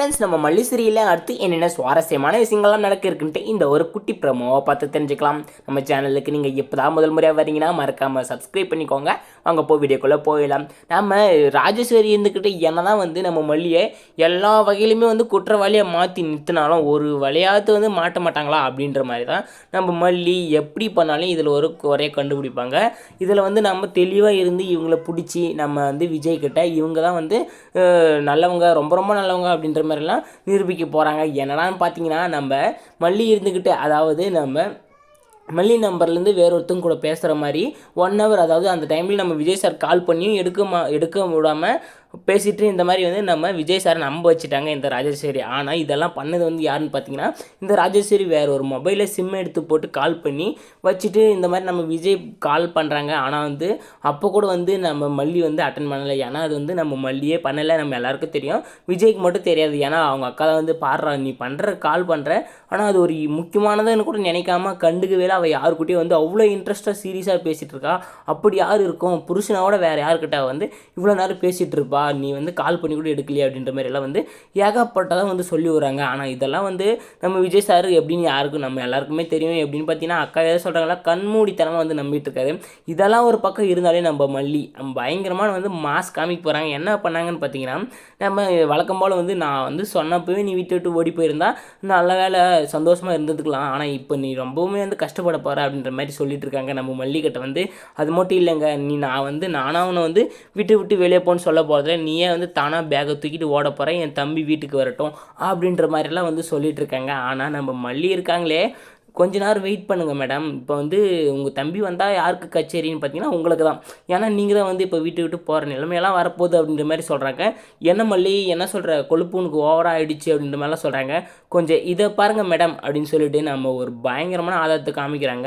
Friends நம்ம மல்லி சீரியலில் அடுத்து என்னென்ன சுவாரஸ்யமான விஷயங்கள்லாம் நடக்க இருக்குன்ட்டு இந்த ஒரு குட்டி ப்ரமோவை பார்த்து தெரிஞ்சுக்கலாம். நம்ம சேனலுக்கு நீங்கள் எப்போதான் முதல் முறையாக வரீங்கன்னா மறக்காமல் சப்ஸ்கிரைப் பண்ணிக்கோங்க. அங்கே போய் வீடியோக்குள்ளே போயிடலாம். நம்ம ராஜேஸ்வரி இருந்துக்கிட்டு என்ன தான் வந்து நம்ம மல்லியை எல்லா வகையிலுமே வந்து குற்றவாளியை மாற்றி நிறுத்தினாலும் ஒரு வழியாவது வந்து மாட்ட மாட்டாங்களா அப்படின்ற மாதிரி தான் நம்ம மல்லி எப்படி பண்ணாலும் இதில் ஒரு குறைய கண்டுபிடிப்பாங்க. இதில் வந்து நம்ம தெளிவாக இருந்து இவங்களை பிடிச்சி நம்ம வந்து விஜய் கிட்ட இவங்க தான் வந்து நல்லவங்க ரொம்ப ரொம்ப நல்லவங்க அப்படின்ற மாதிரிலாம் நிரூபிக்க போகிறாங்க என்னடான்னு பார்த்தீங்கன்னா நம்ம மல்லி இருந்துக்கிட்டு அதாவது நம்ம மல்லி நம்பர்லேருந்து வேற ஒருத்தங்க கூட பேசுகிற மாதிரி ஒன் ஹவர் அதாவது அந்த டைமில் நம்ம விஜய் சார் கால் பண்ணியும் எடுக்க மா எடுக்க விடாமல் பேசிட்டு இந்த மாதிரி வந்து நம்ம விஜய் சாரை நம்ப வச்சுட்டாங்க இந்த ராஜேஸ்வரி. ஆனால் இதெல்லாம் பண்ணது வந்து யாருன்னு பார்த்தீங்கன்னா இந்த ராஜேஸ்வரி வேறு ஒரு மொபைலில் சிம் எடுத்து போட்டு கால் பண்ணி வச்சுட்டு இந்த மாதிரி நம்ம விஜய் கால் பண்ணுறாங்க ஆனால் வந்து அப்போ கூட வந்து நம்ம மல்லி வந்து அட்டன் பண்ணலை. ஏன்னா அது வந்து நம்ம மல்லியே பண்ணலை. நம்ம எல்லாருக்கும் தெரியும். விஜய்க்கு மட்டும் தெரியாது. ஏன்னா அவங்க அக்கா தான் வந்து பாடுறா நீ பண்ணுற கால் பண்ணுற ஆனால் அது ஒரு முக்கியமானதுன்னு கூட நினைக்காம கண்டுக்கவேல அவள் யாருக்கிட்டே வந்து அவ்வளோ இன்ட்ரெஸ்ட்டாக சீரியஸாக பேசிகிட்டு இருக்கா. அப்படி யார் இருக்கும்? புருஷனாவோட வேறு யாருக்கிட்ட வந்து இவ்வளோ நேரம் பேசிகிட்டு இருப்பா? நீ வந்து கால் பண்ணி கூட எடுக்கலையே அப்படின்ற மாதிரி எல்லாம் வந்து ஏகப்பட்டதாக வந்து சொல்லி வராங்க ஆனால் இதெல்லாம் வந்து நம்ம விஜய் சார் எப்படின்னு யாருக்கும் நம்ம எல்லாருக்குமே தெரியும். எப்படின்னு பார்த்தீங்கன்னா அக்கா எதாவது சொல்கிறாங்களா கண்மூடித்தனமாக வந்து நம்பிட்டு இருக்காரு. இதெல்லாம் ஒரு பக்கம் இருந்தாலே நம்ம மல்லி. நம்ம பயங்கரமான வந்து மாஸ் காமிக்க போகிறாங்க என்ன பண்ணாங்கன்னு பார்த்தீங்கன்னா நம்ம வழக்கம் போல் வந்து நான் வந்து சொன்னப்பவே நீ விட்டு விட்டு ஓடி போயிருந்தா நல்ல வேலை சந்தோஷமாக இருந்ததுக்கலாம் ஆனால் இப்போ நீ ரொம்பவுமே வந்து கஷ்டப்பட போகிற அப்படின்ற மாதிரி சொல்லிட்டு இருக்காங்க. நம்ம மல்லிகிட்ட வந்து அது மட்டும் இல்லைங்க. நீ நான் வந்து நானாக உன்னை வந்து விட்டு விட்டு வெளியே போன்னு சொல்ல போகிறதில்ல நீயே வந்து தானாக பேகை தூக்கிட்டு ஓட போகிற என் தம்பி வீட்டுக்கு வரட்டும் அப்படின்ற மாதிரிலாம் வந்து சொல்லிகிட்டு இருக்காங்க. ஆனால் நம்ம மல்லி இருக்காங்களே கொஞ்ச நேரம் வெயிட் பண்ணுங்கள் மேடம் இப்போ வந்து உங்கள் தம்பி வந்தால் யாருக்கு கச்சேரின்னு பார்த்தீங்கன்னா உங்களுக்கு தான். ஏன்னா நீங்கள் தான் வந்து இப்போ வீட்டு விட்டு போகிற நிலைமையெல்லாம் வரப்போகுது அப்படின்ற மாதிரி சொல்கிறாங்க என்ன மல்லி என்ன சொல்கிற கொழுப்பு உனக்கு ஓவராக ஆகிடுச்சு அப்படின்ற மாதிரிலாம் சொல்கிறாங்க கொஞ்சம் இதை பாருங்கள் மேடம் அப்படின்னு சொல்லிட்டு நம்ம ஒரு பயங்கரமான ஆதாரத்தை காமிக்கிறாங்க.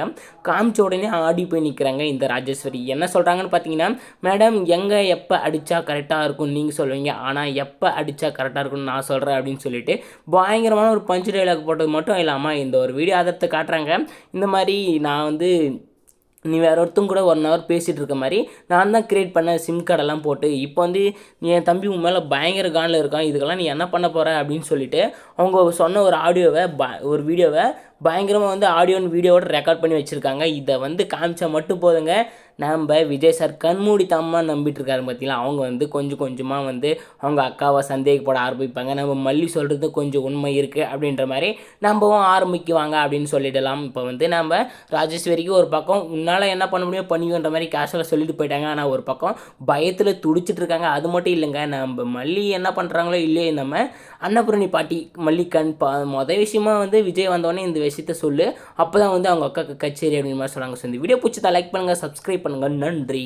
காமிச்ச உடனே ஆடி போய் நிற்கிறாங்க இந்த ராஜேஸ்வரி. என்ன சொல்கிறாங்கன்னு பார்த்தீங்கன்னா மேடம் எங்கே எப்போ அடித்தா கரெக்டாக இருக்கும்? நீங்கள் சொல்லுவீங்க. ஆனால் எப்போ அடித்தா கரெக்டாக இருக்கும்னு நான் சொல்கிறேன் அப்படின்னு சொல்லிட்டு பயங்கரமான ஒரு பஞ்சு டைலாக் போட்டது மட்டும் இல்லாமல் இந்த ஒரு வீடியோ ஆதாரத்தை காட்டுறாங்க. இந்த மாதிரி நான் வந்து நீ வேற ஒருத்தங்க கூட ஒன் ஹவர் பேசிகிட்டு இருக்க மாதிரி நான் தான் க்ரியேட் பண்ண சிம் கார்டெல்லாம் போட்டு இப்போ வந்து நீ என் தம்பி உன் மேலே பயங்கர கானில் இருக்கான் இதுக்கெல்லாம் நீ என்ன பண்ண போகிற அப்படின்னு சொல்லிட்டு அவங்க சொன்ன ஒரு ஆடியோவை ப ஒரு வீடியோவை பயங்கரமாக வந்து ஆடியோன்னு வீடியோவோட ரெக்கார்ட் பண்ணி வச்சுருக்காங்க. இதை வந்து காமிச்சா மட்டும் போதுங்க. நம்ம விஜய் சார் கண்மூடித்தனமாக நம்பிட்டு இருக்காரு பார்த்தீங்களா அவங்க வந்து கொஞ்சம் கொஞ்சமாக வந்து அவங்க அக்காவை சந்தேகப்பட ஆரம்பிப்பாங்க. நம்ம மல்லி சொல்கிறது கொஞ்சம் உண்மை இருக்குது அப்படின்ற மாதிரி நம்பவும் ஆரம்பிக்குவாங்க அப்படின்னு சொல்லிடலாம். இப்போ வந்து நம்ம ராஜேஸ்வரிக்கு ஒரு பக்கம் உன்னால் என்ன பண்ண முடியும்? பண்ணிக்கோன்ற மாதிரி கேஷுவலாக சொல்லிட்டு போயிட்டாங்க. ஆனால் ஒரு பக்கம் பயத்தில் துடிச்சிட்டு இருக்காங்க அது மட்டும் இல்லைங்க. நம்ம மல்லி என்ன பண்ணுறாங்களோ இல்லையோ நம்ம அன்னபூரணி பாட்டி மல்லி கண் பா மொதல் விஷயமா வந்து விஜய் வந்தோடனே இந்த விஷயத்த சொல்லு. அப்போ தான் வந்து அவங்க அக்காக்கு கச்சேரி அப்படின்னு மாதிரி சொல்கிறாங்க ஸோ இந்த வீடியோ பிடிச்சதா லைக் பண்ணுங்கள் சப்ஸ்கிரைப் பண்ணுங்கள் நன்றி